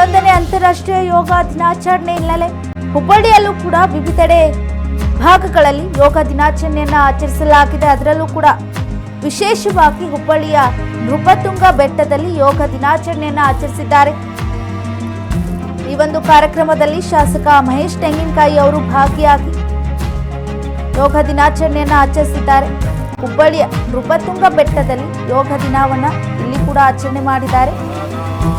ಹನ್ನೊಂದನೇ ಅಂತಾರಾಷ್ಟ್ರೀಯ ಯೋಗ ದಿನಾಚರಣೆ ಹಿನ್ನೆಲೆ ಹುಬ್ಬಳ್ಳಿಯಲ್ಲೂ ಕೂಡ ವಿವಿಧೆಡೆ ಭಾಗಗಳಲ್ಲಿ ಯೋಗ ದಿನಾಚರಣೆಯನ್ನ ಆಚರಿಸಲಾಗಿದೆ. ಅದರಲ್ಲೂ ಕೂಡ ವಿಶೇಷವಾಗಿ ಹುಬ್ಬಳ್ಳಿಯ ನೃಪತುಂಗ ಬೆಟ್ಟದಲ್ಲಿ ಯೋಗ ದಿನಾಚರಣೆಯನ್ನ ಆಚರಿಸಿದ್ದಾರೆ. ಈ ಒಂದು ಕಾರ್ಯಕ್ರಮದಲ್ಲಿ ಶಾಸಕ ಮಹೇಶ್ ತೆಂಗಿನಕಾಯಿ ಅವರು ಭಾಗಿಯಾಗಿ ಯೋಗ ದಿನಾಚರಣೆಯನ್ನ ಆಚರಿಸಿದ್ದಾರೆ. ಹುಬ್ಬಳ್ಳಿಯ ನೃಪತುಂಗ ಬೆಟ್ಟದಲ್ಲಿ ಯೋಗ ದಿನವನ್ನ ಇಲ್ಲಿ ಕೂಡ ಆಚರಣೆ ಮಾಡಿದ್ದಾರೆ.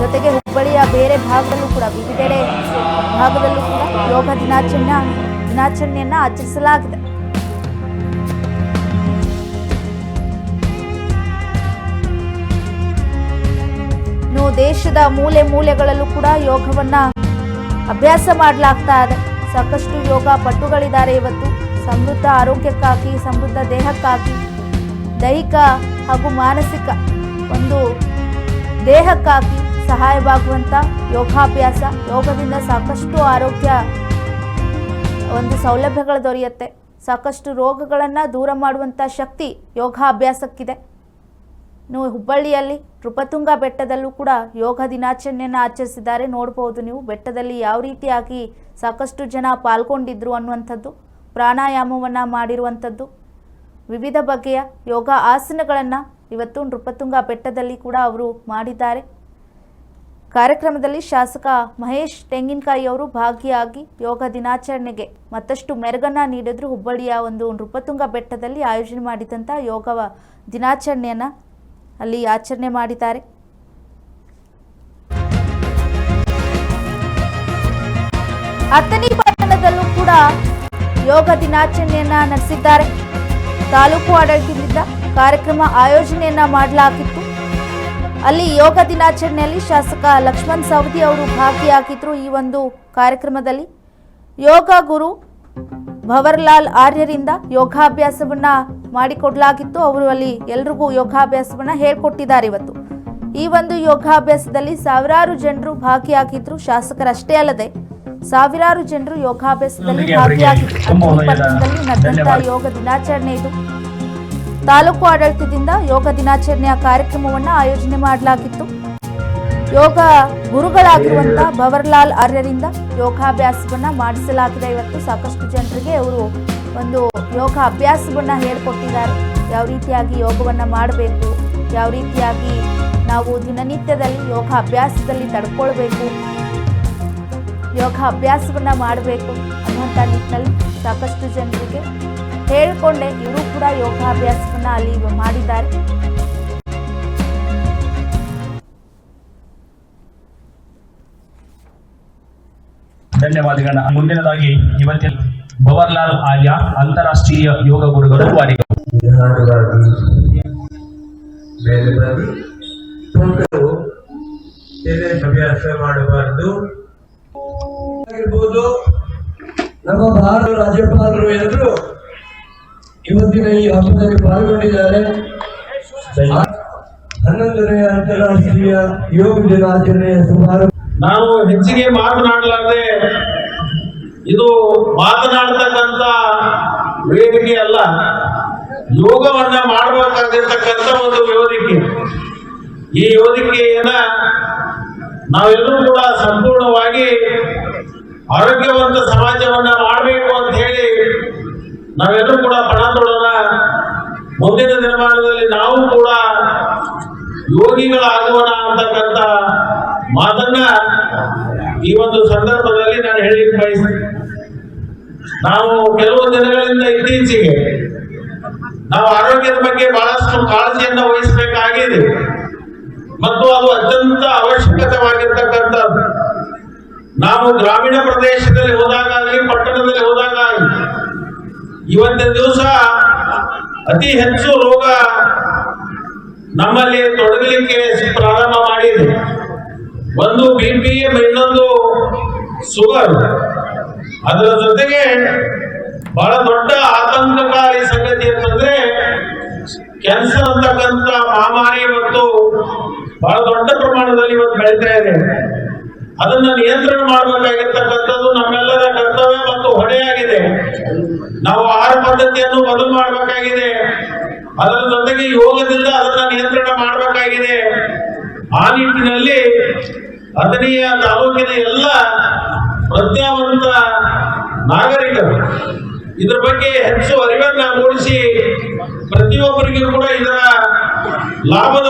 ಜೊತೆಗೆ ಹುಬ್ಬಳ್ಳಿಯ ಬೇರೆ ಭಾಗದಲ್ಲೂ ಕೂಡ ವಿವಿಧೆಡೆ ಭಾಗದಲ್ಲೂ ಕೂಡ ಯೋಗ ದಿನಾಚರಣೆ, ದಿನಾಚರಣೆಯನ್ನ ಆಚರಿಸಲಾಗಿದೆ. ಇನ್ನು ದೇಶದ ಮೂಲೆ ಮೂಲೆಗಳಲ್ಲೂ ಕೂಡ ಯೋಗವನ್ನ ಅಭ್ಯಾಸ ಮಾಡಲಾಗ್ತಾ ಇದೆ. ಸಾಕಷ್ಟು ಯೋಗ ಪಟುಗಳಿದ್ದಾರೆ ಇವತ್ತು. ಸಮೃದ್ಧ ಆರೋಗ್ಯಕ್ಕಾಗಿ, ಸಮೃದ್ಧ ದೇಹಕ್ಕಾಗಿ, ದೈಹಿಕ ಹಾಗೂ ಮಾನಸಿಕ ಒಂದು ದೇಹಕ್ಕಾಗಿ ಸಹಾಯವಾಗುವಂಥ ಯೋಗಾಭ್ಯಾಸ, ಯೋಗದಿಂದ ಸಾಕಷ್ಟು ಆರೋಗ್ಯ ಒಂದು ಸೌಲಭ್ಯಗಳು ದೊರೆಯುತ್ತೆ. ಸಾಕಷ್ಟು ರೋಗಗಳನ್ನು ದೂರ ಮಾಡುವಂಥ ಶಕ್ತಿ ಯೋಗಾಭ್ಯಾಸಕ್ಕಿದೆ. ನೀವು ಹುಬ್ಬಳ್ಳಿಯಲ್ಲಿ ನೃಪತುಂಗ ಬೆಟ್ಟದಲ್ಲೂ ಕೂಡ ಯೋಗ ದಿನಾಚರಣೆಯನ್ನು ಆಚರಿಸಿದ್ದಾರೆ. ನೋಡ್ಬೋದು ನೀವು ಬೆಟ್ಟದಲ್ಲಿ ಯಾವ ರೀತಿಯಾಗಿ ಸಾಕಷ್ಟು ಜನ ಪಾಲ್ಗೊಂಡಿದ್ರು ಅನ್ನುವಂಥದ್ದು, ಪ್ರಾಣಾಯಾಮವನ್ನು ಮಾಡಿರುವಂಥದ್ದು, ವಿವಿಧ ಬಗೆಯ ಯೋಗ ಆಸನಗಳನ್ನು ಇವತ್ತು ನೃಪತುಂಗ ಬೆಟ್ಟದಲ್ಲಿ ಕೂಡ ಅವರು ಮಾಡಿದ್ದಾರೆ. ಕಾರ್ಯಕ್ರಮದಲ್ಲಿ ಶಾಸಕ ಮಹೇಶ್ ತೆಂಗಿನಕಾಯಿ ಅವರು ಭಾಗಿಯಾಗಿ ಯೋಗ ದಿನಾಚರಣೆಗೆ ಮತ್ತಷ್ಟು ಮೆರುಗನ್ನ ನೀಡಿದ್ರು. ಹುಬ್ಬಳ್ಳಿಯ ಒಂದು ನೃಪತುಂಗ ಬೆಟ್ಟದಲ್ಲಿ ಆಯೋಜನೆ ಮಾಡಿದಂಥ ಯೋಗ ದಿನಾಚರಣೆಯನ್ನು ಅಲ್ಲಿ ಆಚರಣೆ ಮಾಡಿದ್ದಾರೆ. ಅಥಣಿ ಪಟ್ಟಣದಲ್ಲೂ ಕೂಡ ಯೋಗ ದಿನಾಚರಣೆಯನ್ನ ನಡೆಸಿದ್ದಾರೆ. ತಾಲೂಕು ಆಡಳಿತದಿಂದ ಕಾರ್ಯಕ್ರಮ ಆಯೋಜನೆಯನ್ನ ಮಾಡಲಾಗಿತ್ತು. ಅಲ್ಲಿ ಯೋಗ ದಿನಾಚರಣೆಯಲ್ಲಿ ಶಾಸಕ ಲಕ್ಷ್ಮಣ್ ಸವದಿ ಅವರು ಭಾಗಿಯಾಗಿದ್ರು ಈ ಒಂದು ಕಾರ್ಯಕ್ರಮದಲ್ಲಿ. ಯೋಗ ಗುರು ಭವರ್ಲಾಲ್ ಆರ್ಯರಿಂದ ಯೋಗಾಭ್ಯಾಸವನ್ನ ಮಾಡಿಕೊಡಲಾಗಿತ್ತು. ಅವರು ಅಲ್ಲಿ ಎಲ್ರಿಗೂ ಯೋಗಾಭ್ಯಾಸವನ್ನ ಹೇಳ್ಕೊಟ್ಟಿದ್ದಾರೆ ಇವತ್ತು. ಈ ಒಂದು ಯೋಗಾಭ್ಯಾಸದಲ್ಲಿ ಸಾವಿರಾರು ಜನರು ಭಾಗಿಯಾಗಿದ್ರು. ಶಾಸಕರಷ್ಟೇ ಅಲ್ಲದೆ ಸಾವಿರಾರು ಜನರು ಯೋಗಾಭ್ಯಾಸದಲ್ಲಿ ಭಾಗಿಯಾಗಿದ್ದರು ಯೋಗ ದಿನಾಚರಣೆ ಇದು. ತಾಲೂಕು ಆಡಳಿತದಿಂದ ಯೋಗ ದಿನಾಚರಣೆಯ ಕಾರ್ಯಕ್ರಮವನ್ನು ಆಯೋಜನೆ ಮಾಡಲಾಗಿತ್ತು. ಯೋಗ ಗುರುಗಳಾಗಿರುವಂತ ಭವರ್ಲಾಲ್ ಆರ್ಯರಿಂದ ಯೋಗಾಭ್ಯಾಸವನ್ನ ಮಾಡಿಸಲಾಗಿದೆ. ಇವತ್ತು ಸಾಕಷ್ಟು ಜನರಿಗೆ ಅವರು ಒಂದು ಯೋಗ ಅಭ್ಯಾಸವನ್ನ ಹೇಳ್ಕೊಟ್ಟಿದ್ದಾರೆ. ಯಾವ ರೀತಿಯಾಗಿ ಯೋಗವನ್ನ ಮಾಡಬೇಕು, ಯಾವ ರೀತಿಯಾಗಿ ನಾವು ದಿನನಿತ್ಯದಲ್ಲಿ ಯೋಗ ಅಭ್ಯಾಸದಲ್ಲಿ ತಡ್ಕೊಳ್ಬೇಕು ಯೋಗ ಅಭ್ಯಾಸವನ್ನ ಮಾಡಬೇಕು ಅನ್ನುವಂಥ ನಿಟ್ಟಿನಲ್ಲಿ ಸಾಕಷ್ಟು ಜನರಿಗೆ ಹೇಳಿಕೊಂಡೆ. ಇವರು ಕೂಡ ಯೋಗಾಭ್ಯಾಸವನ್ನ ಅಲ್ಲಿ ಮಾಡಿದ್ದಾರೆ. ಧನ್ಯವಾದಗಳನ್ನ. ಮುಂದಿನದಾಗಿ ಇವತ್ತಿನ ಭವರ್ಲಾಲ್ ಆರ್ಯ ಅಂತಾರಾಷ್ಟ್ರೀಯ ಯೋಗ ಗುರುಗಳು ವಾಣಿಗಳು ಅಭ್ಯಾಸ ಮಾಡಬಾರದು ಆಗಿರ್ಬೋದು ನಮ್ಮ ಭಾರತ ರಾಜ್ಯಪಾಲರು ಎಲ್ಲರೂ ಇವತ್ತಿನ ಈ ಹಬ್ಬದಲ್ಲಿ ಪಾಲ್ಗೊಂಡಿದ್ದಾರೆ ಹನ್ನೊಂದನೇ ಅಂತಾರಾಷ್ಟ್ರೀಯ ಯೋಗ ದಿನಾಚರಣೆಯ ಶುಭಾರಂಭ ನಾವು ಹೆಚ್ಚಿಗೆ ಮಾತನಾಡಲಾರದೆ ಇದು ಮಾತನಾಡ್ತಕ್ಕಂಥ ವೇದಿಕೆ ಅಲ್ಲ ಯೋಗವನ್ನ ಮಾಡಬೇಕಾಗಿರ್ತಕ್ಕಂಥ ಒಂದು ವೇದಿಕೆ. ಈ ವೇದಿಕೆಯನ್ನ ನಾವೆಲ್ಲರೂ ಕೂಡ ಸಂಪೂರ್ಣವಾಗಿ ಆರೋಗ್ಯವಂತ ಸಮಾಜವನ್ನ ಮಾಡಬೇಕು ಅಂತ ಹೇಳಿ ನಾವೆಲ್ಲರೂ ಕೂಡ ಮುಂದಿನ ದಿನಮಾನದಲ್ಲಿ ನಾವು ಕೂಡ ಯೋಗಿಗಳಾಗೋಣ ಅಂತಕ್ಕಂಥ ಮಾತನ್ನ ಈ ಒಂದು ಸಂದರ್ಭದಲ್ಲಿ ನಾನು ಹೇಳಿಕ್ ಬಯಸ್ತೇನೆ. ನಾವು ಕೆಲವು ದಿನಗಳಿಂದ ಇತ್ತೀಚೆಗೆ ನಾವು ಆರೋಗ್ಯದ ಬಗ್ಗೆ ಬಹಳಷ್ಟು ಕಾಳಜಿಯನ್ನು ವಹಿಸಬೇಕಾಗಿದೆ. ಮತ್ತು ಅದು ಅತ್ಯಂತ ಅವಶ್ಯಕತೆವಾಗಿರ್ತಕ್ಕಂಥದ್ದು ನಾವು ಗ್ರಾಮೀಣ ಪ್ರದೇಶದಲ್ಲಿ ಹೋದಾಗಲಿ ಪಟ್ಟಣದಲ್ಲಿ ಹೋದಾಗಲಿ ಇವತ್ತಿನ ದಿವಸ ಅತಿ ಹೆಚ್ಚು ರೋಗ ನಮ್ಮಲ್ಲಿ ತೊಡಗಲಿಕ್ಕೆ ಪ್ರಾರಂಭ ಮಾಡಿದೆ. ಒಂದು ಬಿ ಪಿ, ಇನ್ನೊಂದು ಶುಗರ್. ಅದರ ಜೊತೆಗೆ ಬಹಳ ದೊಡ್ಡ ಆತಂಕಕಾರಿ ಸಂಗತಿ ಅಂತಂದ್ರೆ ಕ್ಯಾನ್ಸರ್ ಅಂತಕ್ಕಂಥ ಮಹಾಮಾರಿ ಇವತ್ತು ಬಹಳ ದೊಡ್ಡ ಪ್ರಮಾಣದಲ್ಲಿ ಇವತ್ತು ಬೆಳೀತಾ ಇದೆ. ಅದನ್ನ ನಿಯಂತ್ರಣ ಮಾಡಬೇಕಾಗಿರ್ತಕ್ಕಂಥದ್ದು ನಮ್ಮೆಲ್ಲರ ಕರ್ತವ್ಯ ಮತ್ತು ಹೊಣೆಯಾಗಿದೆ. ನಾವು ಆಹಾರ ಪದ್ಧತಿಯನ್ನು ಬದಲು ಮಾಡಬೇಕಾಗಿದೆ. ಅದರ ಜೊತೆಗೆ ಯೋಗದಿಂದ ಅದನ್ನ ನಿಯಂತ್ರಣ ಮಾಡಬೇಕಾಗಿದೆ. ಆ ನಿಟ್ಟಿನಲ್ಲಿ ಹದಿನೆಯ ತಾಲೂಕಿನ ಎಲ್ಲ ಪ್ರಜ್ಞಾವಂತ ನಾಗರಿಕರು ಇದ್ರ ಬಗ್ಗೆ ಹೆಚ್ಚು ಅರಿವನ್ನ ಮೂಡಿಸಿ ಪ್ರತಿಯೊಬ್ಬರಿಗೂ ಕೂಡ ಇದರ ಲಾಭದ